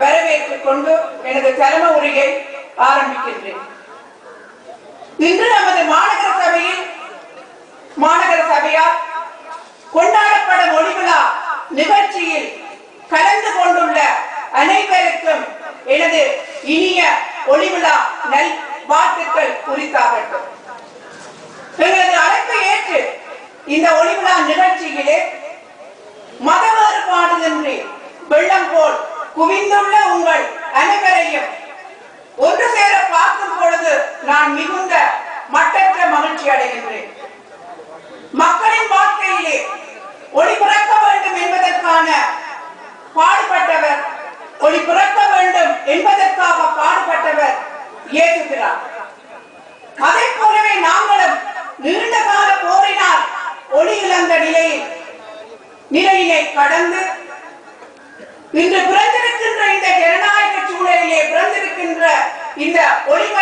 வரவேற்றுக் கொண்டு எனது தலைமை உரையை ஆரம்பிக்கின்றேன். இன்று நமது மாணவ நிகழ்ச்சியில் கலந்து கொண்டுள்ள அனைவருக்கும் எனது இனிய ஒளிவிழா நல் வாழ்த்துக்கள் குறித்தாகட்டும் எங்களது அழைப்பை ஏற்று இந்த ஒளிவிழா நிகழ்ச்சியிலே மத வேறுபாடின்றி வெள்ளம் போல் குவிந்துள்ள உங்கள் அனைவரையும் ஒன்று சேர பார்க்கும் பொழுது நான் மிகுந்த மட்டற்ற மகிழ்ச்சி அடைகின்றேன். மக்களின் வாழ்க்கையிலே ஒளி பிறக்க வேண்டும் என்பதற்கான பாடுபட்டவர். ஒளி பிறக்க வேண்டும் என்பதற்காக பாடுபட்டவர் இயேசுகிறார். அதை போலவே நாங்களும் நீண்ட கால போரினால் ஒளி இழந்த நிலையில் நிலையிலே கடந்து இன்று பிறந்திருக்கின்ற இந்த ஜனநாயக சூழலிலே பிறந்திருக்கின்ற இந்த ஒளிம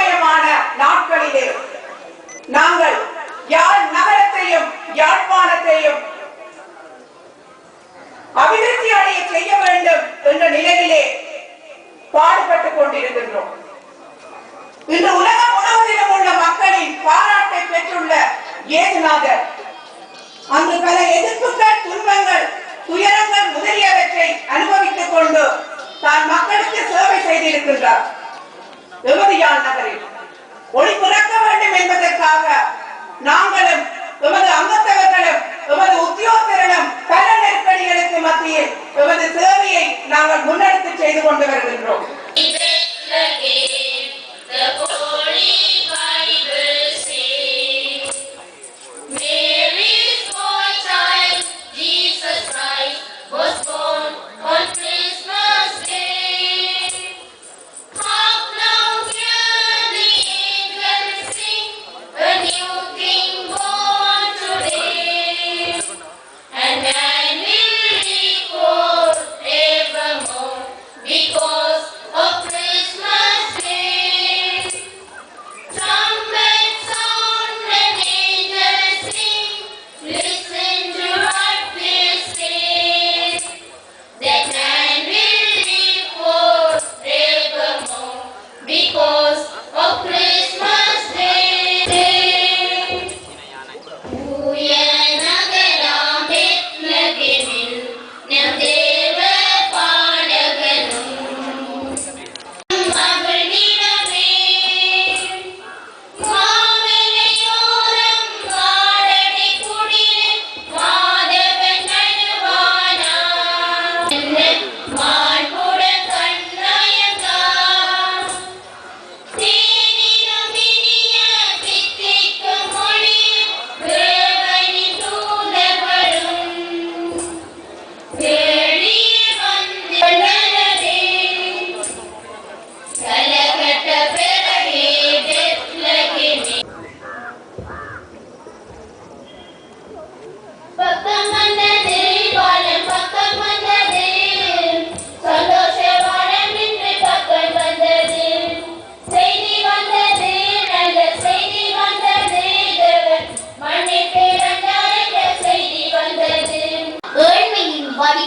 கொண்டு தான் மக்களுக்கு சேவை செய்திருக்கின்றார். எமது யாழ் நகரில் ஒளி பிறக்க வேண்டும் என்பதற்காக நாங்களும் எமது அங்கத்தவர்களும் எமது dos.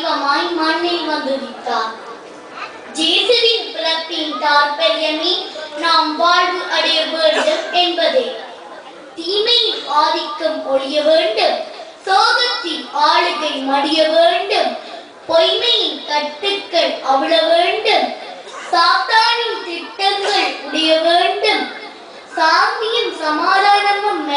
வடிவமாய் மண்ணில் வந்துதித்தார் ஜேசுவின் பிறப்பின் தாற்பயமே நாம் வாழ்வு அடைய வேண்டும் என்பதே. தீமையின் ஆதிக்கம் ஒழிய வேண்டும். சோகத்தின் ஆளுகை மடிய வேண்டும். பொய்மையின் கட்டுக்கள் அவிழ வேண்டும். சாத்தானின் திட்டங்கள் உடைய வேண்டும். சாந்தியும் சமாதானமும்